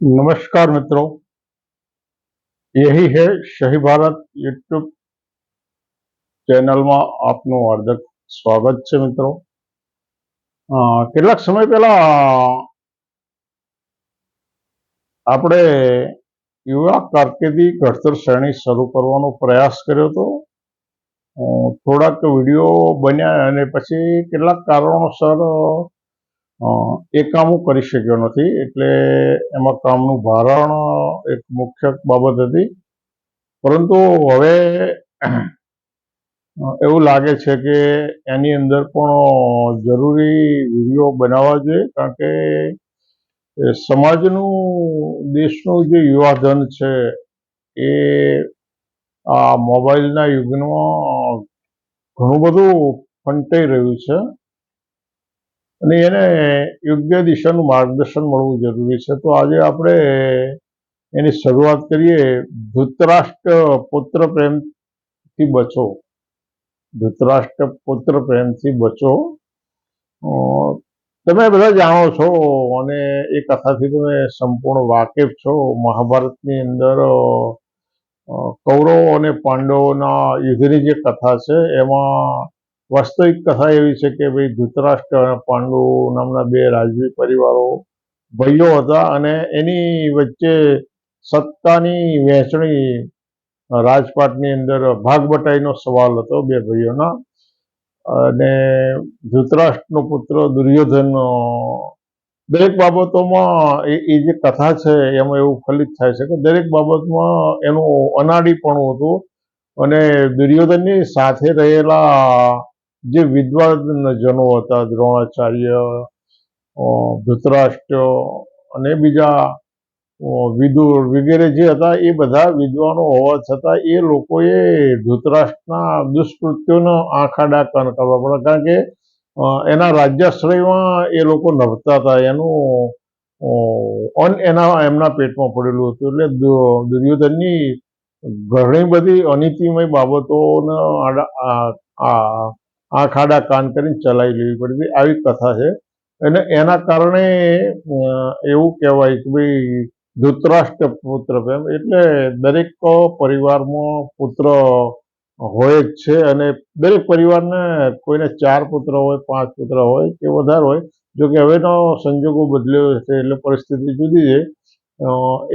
नमस्कार मित्रों यही है સહી ભારત યુટ્યુબ ચેનલમાં આપનું હાર્દિક સ્વાગત છે મિત્રો અ, કેટલાક સમય પહેલા આપણે યુવા કારકિર્દી ઘડતર શ્રેણી શરૂ કરવાનો પ્રયાસ કર્યો હતો અ, થોડાક વિડીયો બન્યા અને પછી કેટલાક કારણોસર અ, એ કામો કરી શક્યો નથી. એટલે એમાં કામનું ભારણ એક મુખ્ય બાબત હતી. પરંતુ હવે એવું લાગે છે કે એની અંદર પણ જરૂરી વીડિયો બનાવવા જોઈએ. કારણ કે સમાજનું, દેશનું જે યુવાધન છે, એ આ મોબાઈલના યુગમાં ઘણું બધું ફંટાઈ રહ્યું છે. અને એને યોગ્ય દિશાનું માર્ગદર્શન મળવું જરૂરી છે. તો આજે આપણે એની શરૂઆત કરીએ. ધૃતરાષ્ટ્ર પુત્ર પ્રેમથી બચો. ધૃતરાષ્ટ્ર પુત્ર પ્રેમથી બચો. તમે બધા જાણો છો અને એ કથાથી તમે સંપૂર્ણ વાકેફ છો. મહાભારતની અંદર કૌરવો અને પાંડવોના યુદ્ધની જે કથા છે, એમાં વાસ્તવિક કથા એવી છે કે ભાઈ ધૃતરાષ્ટ્ર અને પાંડુ નામના બે રાજવી પરિવારો ભાઈઓ હતા અને એની વચ્ચે સત્તાની વહેંચણી, રાજપાટની અંદર ભાગબટાઈનો સવાલ હતો બે ભાઈઓના. અને ધૃતરાષ્ટ્રનો પુત્ર દુર્યોધન દરેક બાબતોમાં એ જે કથા છે એમાં એવું ફલિત થાય છે કે દરેક બાબતમાં એનું અનાડીપણું હતું અને દુર્યોધનની સાથે રહેલા જે વિદ્વાનજનો હતા, દ્રોણાચાર્ય ધૃતરાષ્ટ્ર અને બીજા વિદુર વગેરે જે હતા, એ બધા વિદ્વાનો હોવા છતાં એ લોકોએ ધૃતરાષ્ટ્રના દુષ્કૃત્યોનો આંખ આડા કાન કરવા પડે કારણ કે એના રાજ્યાશ્રયમાં એ લોકો નભતા હતા. એનું અન એના, એમના પેટમાં પડેલું હતું. એટલે દુર્યોધનની ઘણી બધી અનીતિમય આ આંખ આડા કાન કરીને ચલાવી લેવી પડતી આવી કથા છે. અને એના કારણે એવું કહેવાય કે ભાઈ ધૃતરાષ્ટ્ર પુત્ર પ્રેમ એટલે દરેક પરિવારમાં પુત્ર હોય જ છે અને દરેક પરિવારને કોઈને ચાર પુત્ર હોય, પાંચ પુત્ર હોય કે વધારે હોય જો કે હવેનો સંજોગો બદલ્યો છે એટલે પરિસ્થિતિ જુદી છે.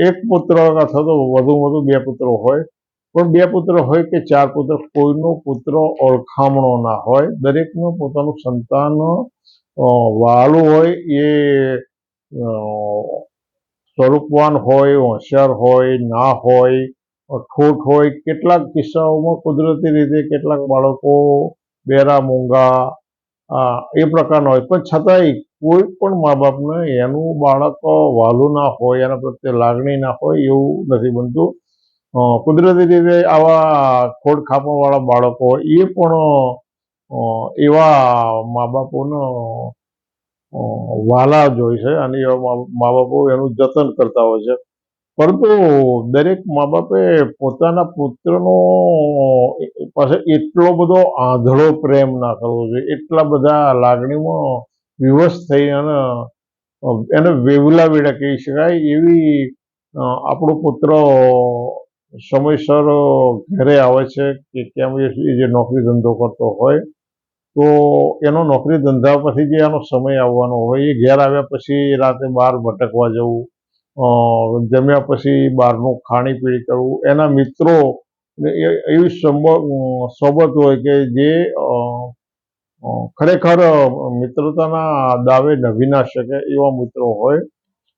એક પુત્ર અથવા તો વધુ વધુ બે પુત્રો હોય. પણ બે પુત્ર હોય કે ચાર પુત્ર કોઈનો પુત્ર ઓળખામણો ના હોય દરેકનું પોતાનું સંતાન અ, હોય એ સ્વરૂપવાન હોય હોશિયાર હોય ના હોય ઠોઠ હોય કેટલાક કિસ્સાઓમાં કુદરતી રીતે કેટલાક બાળકો બેરા મૂંગા એ પ્રકારના હોય. પણ છતાંય કોઈ પણ મા બાપને એનું બાળક વાલું ના હોય એના પ્રત્યે લાગણી ના હોય એવું નથી બનતું. કુદરતી રીતે આવા ખોડ ખાપણવાળા બાળકો એ પણ એવા મા બાપોનો વાલા જ છે અને એવા મા- બાપો એનું જતન કરતા હોય છે. પરંતુ દરેક મા બાપે પોતાના પુત્રનો પાસે એટલો બધો આંધળો પ્રેમ ના કરવો જોઈએ. એટલા બધા લાગણીમાં વિવશ થઈ અને એને વેવલા વેડા કહી શકાય એવી આપણો પુત્ર સમયસર ઘરે આવે છે કે કેમ એ જે નોકરી ધંધો કરતો હોય, તો એનો નોકરી ધંધા પછી જે એનો સમય આવવાનો હોય, એ ઘેર આવ્યા પછી રાતે બહાર ભટકવા જવું જમ્યા પછી બહારનું ખાણીપીણી કરવું, એના મિત્રો એવી સંબ- સોબત હોય કે જે ખરેખર મિત્રતાના દાવે નભી ના શકે એવા મિત્રો હોય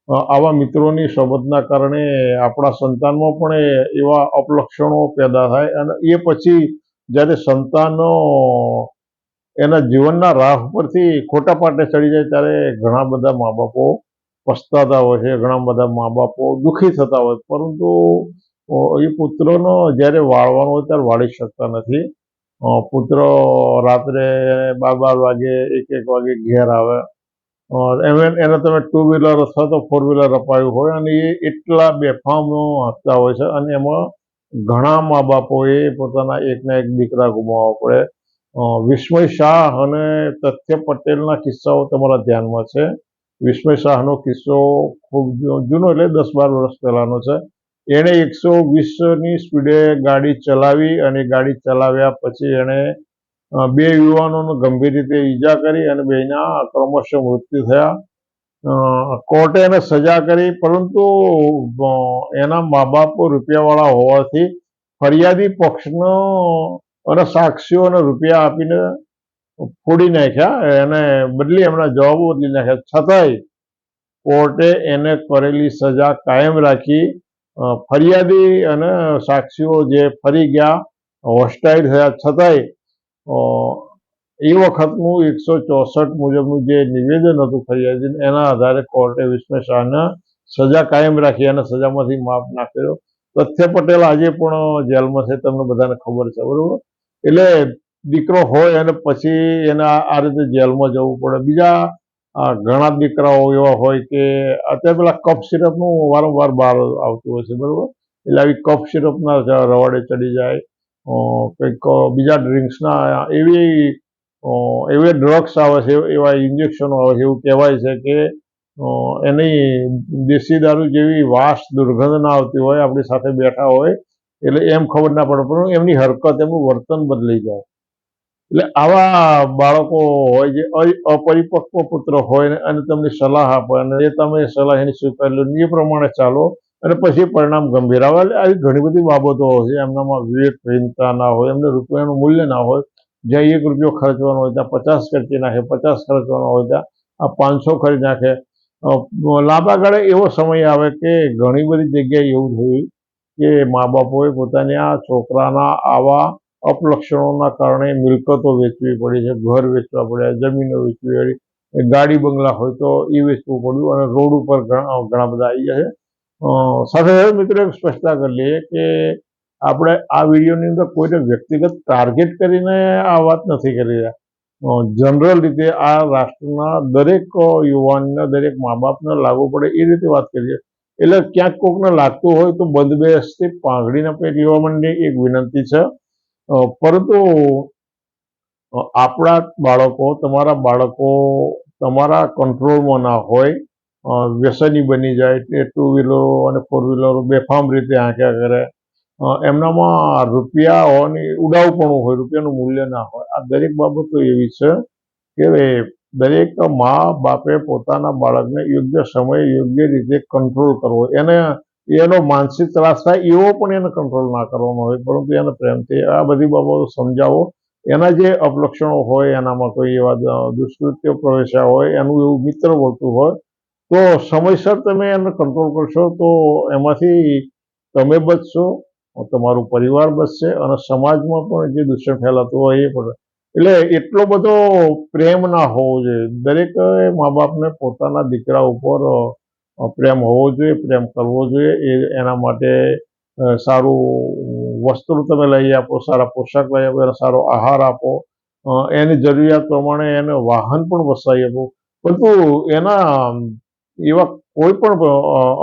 આવા મિત્રોની સોબતના કારણે આપણા સંતાનમાં પણ એવા અપલક્ષણો પેદા થાય અને એ પછી જ્યારે સંતાનો એના જીવનના રાહ પરથી ખોટા પાટે ચડી જાય ત્યારે ઘણા બધા મા બાપો પસ્તાતા હોય છે, ઘણા બધા મા બાપો દુઃખી થતા હોય પરંતુ એ પુત્રનો જ્યારે વાળવાનો હોય ત્યારે વાળી શકતા નથી. પુત્ર રાત્રે બાર બાર વાગે એક એક વાગે ઘેર આવે. અ, એને તમે ટુ વ્હીલર અથવા તો ફોર વ્હીલર અપાયું હોય અને એ એટલા બેફામો હસતા હોય છે અને એમાં ઘણા મા બાપોએ પોતાના એકના એક દીકરા ગુમાવવા પડે વિસ્મય શાહ અને તથ્ય પટેલના કિસ્સાઓ તમારા ધ્યાનમાં છે વિસ્મય શાહનો કિસ્સો ખૂબ જૂનો એટલે દસ બાર વર્ષ પહેલાનો છે એણે એકસો વીસની સ્પીડે ગાડી ચલાવી અને ગાડી ચલાવ્યા પછી એણે બે યુવાનોને ગંભીર રીતે ઈજા કરી અને બેના ક્રમશઃ મૃત્યુ થયા. કોર્ટે એને સજા કરી, પરંતુ એના મા બાપ રૂપિયાવાળા હોવાથી ફરિયાદી પક્ષનો અને સાક્ષીઓને રૂપિયા આપીને ફોડી નાખ્યા. એને બદલી એમના જવાબો બદલી નાખ્યા. છતાંય કોર્ટે એને કરેલી સજા કાયમ રાખી. ફરિયાદી અને સાક્ષીઓ જે ફરી ગયા, હોસ્ટાઇલ થયા. છતાંય એ વખતનું એકસો ચોસઠ મુજબનું જે નિવેદન હતું ફરિયાદીનું, એના આધારે કોર્ટે વિસ્મે શાહને સજા કાયમ રાખી અને સજામાંથી માફ ના કર્યો. તથ્ય પટેલ આજે પણ જેલમાં છે, તમને બધાને ખબર છે, બરોબર? એટલે દીકરો હોય અને પછી એને આ રીતે જેલમાં જવું પડે. બીજા ઘણા દીકરાઓ એવા હોય કે અત્યારે પેલા કફ સિરપનું વારંવાર બહાર આવતું હોય છે, બરોબર? એટલે આવી કફ સિરપના રવાડે ચડી જાય. કંઈક બીજા ડ્રિંક્સના, એવી એવી ડ્રગ્સ આવે છે, એવા ઇન્જેક્શનો આવે છે, એવું કહેવાય છે કે એની દેશી દારૂ જેવી વાસ દુર્ગંધ ના આવતી હોય, આપણી સાથે બેઠા હોય, એટલે એમ ખબર ના પડે, પણ એમની હરકત, એમનું વર્તન બદલી જાય. એટલે આવા બાળકો હોય જે અપરિપક્વ પુત્ર હોય અને તમને સલાહ આપે, અને એ તમે સલાહ એની સ્વીકારી લો એ પ્રમાણે ચાલો અને પછી પરિણામ ગંભીર. આવે એટલે આવી ઘણી બધી બાબતો હોય છે. એમનામાં વિવેકહીનતા ના હોય, એમને રૂપિયાનું મૂલ્ય ના હોય. જ્યાં એક રૂપિયો ખર્ચવાનો હોય ત્યાં પચાસ ખર્ચી નાખે, પચાસ ખર્ચવાનો હોય ત્યાં આ પાંચસો ખર્ચ નાખે. લાંબા ગાળે એવો સમય આવે કે ઘણી બધી જગ્યાએ એવું થયું કે મા બાપોએ પોતાની આ છોકરાના આવા અપલક્ષણોના કારણે મિલકતો વેચવી પડી છે, ઘર વેચવા પડ્યા, જમીનો વેચવી પડી, ગાડી બંગલા હોય તો એ વેચવું પડ્યું અને રોડ ઉપર ઘણા બધા આવી ગયા છે. સાથે સાથે મિત્રો એક સ્પષ્ટતા કરી લઈએ કે આપણે આ વિડીયોની અંદર કોઈને વ્યક્તિગત ટાર્ગેટ કરીને આ વાત નથી કરી રહ્યા. જનરલ રીતે આ રાષ્ટ્રના દરેક યુવાનને, દરેક મા બાપને લાગુ પડે એ રીતે વાત કરીએ. એટલે ક્યાંક કોકને લાગતું હોય તો બંધબેસથી પાંગડીને પેટ લેવા માટે એક વિનંતી છે. પરંતુ આપણા બાળકો, તમારા બાળકો તમારા કંટ્રોલમાં ના હોય વ્યસની બની જાય એ ટુ વ્હીલરો અને ફોર વ્હીલરો બેફામ રીતે આંક્યા કરે. એમનામાં રૂપિયા હોવાની ઉડાવપણું હોય, રૂપિયાનું મૂલ્ય ના હોય. આ દરેક બાબતો એવી છે કે દરેક મા બાપે પોતાના બાળકને યોગ્ય સમયે યોગ્ય રીતે કંટ્રોલ કરવો એને, એનો માનસિક ત્રાસ થાય એવો પણ એને કંટ્રોલ ના કરવાનો હોય, પરંતુ એને પ્રેમથી આ બધી બાબતો સમજાવો. એના જે અપલક્ષણો હોય, એનામાં કોઈ એવા દુષ્કૃત્ય પ્રવેશ્યા હોય, એનું એવું મિત્ર મળતું હોય તો સમયસર તમે એને કંટ્રોલ કરશો તો એમાંથી તમે બચશો, તમારું પરિવાર બચશે અને સમાજમાં પણ જે દૂષણ ફેલાતું હોય એ પણ. એટલે એટલો બધો પ્રેમ ના હોવો જોઈએ. દરેક મા બાપને પોતાના દીકરા ઉપર પ્રેમ હોવો જોઈએ, પ્રેમ કરવો જોઈએ. એ એના માટે સારું વસ્ત્ર તમે લઈ આપો, સારા પોશાક લઈ આપો, સારો આહાર આપો. એની જરૂરિયાત પ્રમાણે એને વાહન પણ વસાવી આપો. પરંતુ એના એવા કોઈ પણ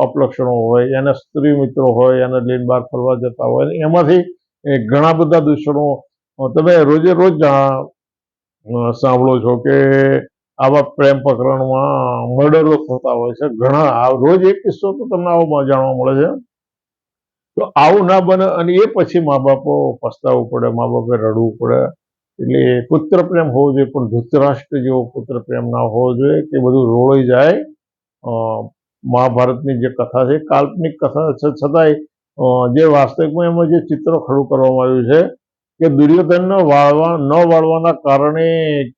અપલક્ષણો હોય, એના સ્ત્રી મિત્રો હોય, એને લઈને બહાર ફરવા જતા હોય એમાંથી ઘણા બધા દૂષણો તમે રોજે રોજ સાંભળો છો કે આવા પ્રેમ પ્રકરણમાં મર્ડરો થતા હોય છે. ઘણા રોજ એક કિસ્સો તો તમને આવો જાણવા મળે છે. તો આવું ના બને અને એ પછી મા બાપો પસ્તાવવું પડે મા બાપે રડવું પડે. એટલે પુત્ર પ્રેમ હોવો જોઈએ, પણ ધૃતરાષ્ટ્ર જેવો પુત્ર પ્રેમ ના હોવો જોઈએ કે બધું રોળાઈ જાય. મહાભારતની જે કથા છે કાલ્પનિક કથા છતાંય જે વાસ્તવિકમાં એમાં જે ચિત્ર ખડું કરવામાં આવ્યું છે કે દુર્યોધનને વાળવા, ન વાળવાના કારણે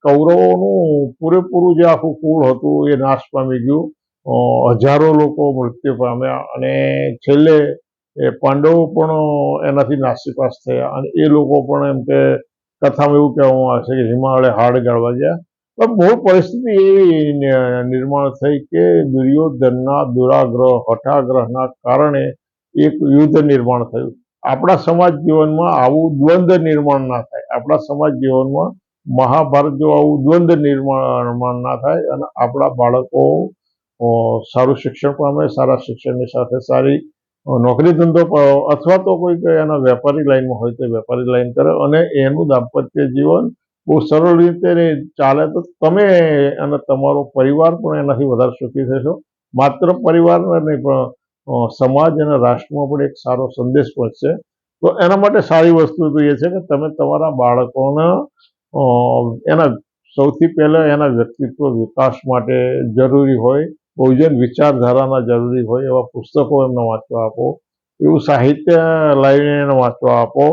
કૌરવોનું પૂરેપૂરું જે આખું કુળ હતું, એ નાશ પામી ગયું. હજારો લોકો મૃત્યુ પામ્યા અને છેલ્લે એ પાંડવો પણ એનાથી નાસીપાસ થયા અને એ લોકો પણ એમ કે કથામાં એવું કહેવામાં આવે છે કે હિમાલય હાડ ગાળવા ગયા. પણ બહુ પરિસ્થિતિ એવી નિર્માણ થઈ કે દુર્યોધનના દુરાગ્રહ, હઠાગ્રહના કારણે એક યુદ્ધ નિર્માણ થયું. આપણા સમાજ જીવનમાં આવું દ્વંદ્વ નિર્માણ ના થાય. આપણા સમાજ જીવનમાં મહાભારત જો આવું દ્વંદ્વ નિર્માણ ના થાય અને આપણા બાળકો સારું શિક્ષણ પામે સારા શિક્ષણની સાથે સારી નોકરી ધંધો અથવા તો કોઈ એના વેપારી લાઈનમાં હોય તો વેપારી લાઈન કરે અને એનું દાંપત્ય જીવન બહુ સરળ રીતે ચાલે તો તમે અને તમારો પરિવાર પણ એનાથી વધારે સુખી થશો. માત્ર પરિવારને નહીં, પણ સમાજ અને રાષ્ટ્રમાં પણ એક સારો સંદેશ પહોંચશે તો એના માટે સારી વસ્તુ તો એ છે કે તમે તમારા બાળકોને એના સૌથી પહેલાં એના વ્યક્તિત્વ વિકાસ માટે જરૂરી હોય, બહુજન વિચારધારાના જરૂરી હોય, એવા પુસ્તકો એમને વાંચવા આપો, એવું સાહિત્ય લાવીને એને વાંચવા આપો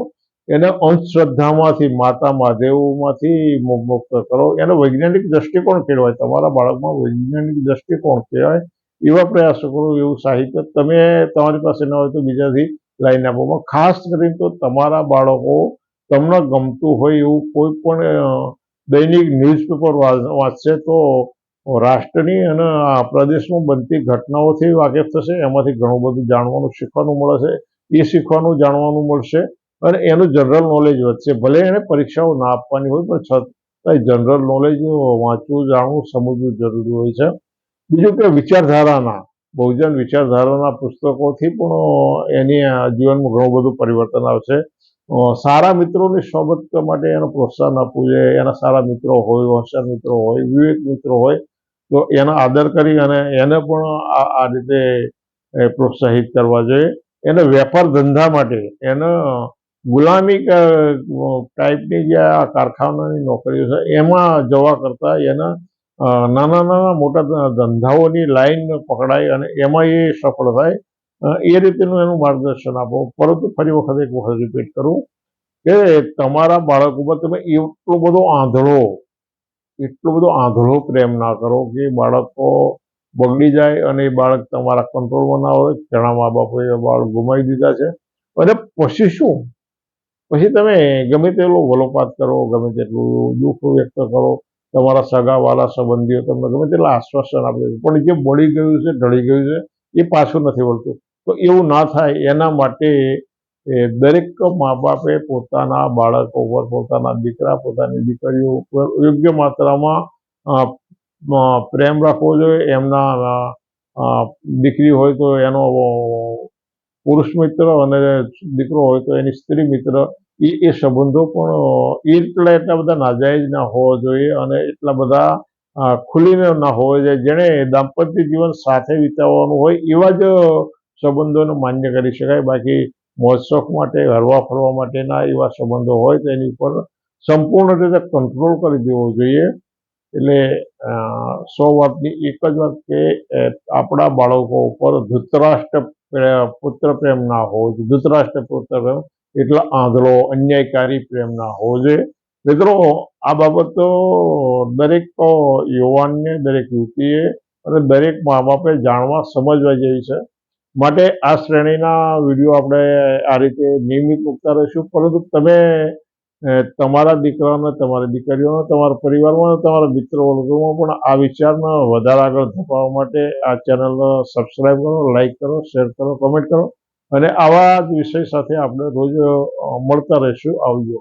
એને અંધશ્રદ્ધામાંથી, માતા મહાદેવમાંથી મુક્ત કરો. એને વૈજ્ઞાનિક દ્રષ્ટિકોણ કેળવાય. તમારા બાળકમાં વૈજ્ઞાનિક દ્રષ્ટિકોણ કહેવાય એવા પ્રયાસો કરો, એવું સાહિત્ય તમે તમારી પાસે ન હોય તો બીજાથી લાઈન આપવામાં ખાસ કરીને તો તમારા બાળકો તમને ગમતું હોય એવું કોઈ પણ દૈનિક ન્યૂઝપેપર વાંચશે તો રાષ્ટ્રની અને આ પ્રદેશમાં બનતી ઘટનાઓથી વાકેફ થશે. એમાંથી ઘણું બધું જાણવાનું, શીખવાનું મળે છે એ શીખવાનું, જાણવાનું મળશે. અને એનું જનરલ નોલેજ વધશે. ભલે એને પરીક્ષાઓ ના આપવાની હોય, પણ છતાંય જનરલ નોલેજ વાંચવું, જાણવું, સમજવું જરૂરી હોય છે. બીજું કે વિચારધારાના, બહુજન વિચારધારાના પુસ્તકોથી પણ એની જીવનમાં ઘણું બધું પરિવર્તન આવશે. સારા મિત્રોની સોબત માટે એને પ્રોત્સાહન આપવું જોઈએ. એના સારા મિત્રો હોય, હોશિયાર મિત્રો હોય, વિવેક મિત્રો હોય, તો એનો આદર કરી અને એને પણ આ રીતે પ્રોત્સાહિત કરવા જોઈએ. એને વેપાર ધંધા માટે એને ગુલામી ટાઈપની જે આ કારખાનાની નોકરીઓ છે, એમાં જવા કરતાં એના નાના નાના મોટા ધંધાઓની લાઈન પકડાય અને એમાં એ સફળ થાય એ રીતેનું એનું માર્ગદર્શન આપો. પરંતુ ફરી વખત એક વખત રિપીટ કરું કે તમારા બાળક ઉપર તમે એટલો બધો આંધળો, એટલો બધો આંધળો પ્રેમ ના કરો કે બાળકો બગડી જાય અને એ બાળક તમારા કંટ્રોલમાં ના હોય, ઘણા મા બાપોએ બાળક ગુમાવી દીધા છે. અને પછી શું? પછી તમે ગમે તેટલો વલોપાત કરો, ગમે તેટલું દુઃખ વ્યક્ત કરો, તમારા સગાવાલા સંબંધીઓ તમને ગમે તેટલા આશ્વાસન આપે છે. પણ જે બળી ગયું છે, ઢળી ગયું છે, એ પાછું નથી વળતું. તો એવું ના થાય, એના માટે દરેક મા બાપે પોતાના બાળકો ઉપર, પોતાના દીકરા, પોતાની દીકરીઓ ઉપર યોગ્ય માત્રામાં પ્રેમ રાખવો જોઈએ. એમના દીકરી હોય તો એનો, પુરુષ મિત્ર અને દીકરો હોય તો એની સ્ત્રી મિત્ર એ એ સંબંધો પણ એટલા એટલા બધા નાજાયજ ના હોવા જોઈએ અને એટલા બધા ખુલીને ના હોવા જોઈએ. જેણે દાંપત્ય જીવન સાથે વિતાવવાનું હોય એવા જ સંબંધોને માન્ય કરી શકાય. બાકી મોજશોખ માટે, હરવા ફરવા માટેના એવા સંબંધો હોય તો એની ઉપર સંપૂર્ણ રીતે કંટ્રોલ કરી દેવો જોઈએ. એટલે સો વાતની એક જ વાત કે આપણા બાળકો ઉપર ધૃતરાષ્ટ્ર પુત્ર પ્રેમ ના હોવો જોઈએ. ધૃતરાષ્ટ્ર પુત્ર પ્રેમ એટલે આંધળો અન્યાયકારી પ્રેમ ના હોવો જોઈએ. મિત્રો, આ બાબત તો દરેક યુવાનને, દરેક યુવતીએ અને દરેક મા બાપે જાણવા, સમજવા જેવી છે. માટે આ શ્રેણીના વીડિયો આપણે આ રીતે નિયમિત મૂકતા રહીશું. પરંતુ તમે તમારા દીકરાઓને, તમારી દીકરીઓને, તમારા પરિવારમાં તમારા મિત્રો વર્ગોમાં પણ આ વિચારને વધારે આગળ ધપાવવા માટે આ ચેનલને સબસ્ક્રાઈબ કરો લાઈક કરો શેર કરો કમેન્ટ કરો. અને આવા જ વિષય સાથે આપણે રોજ મળતા રહીશું આવજો.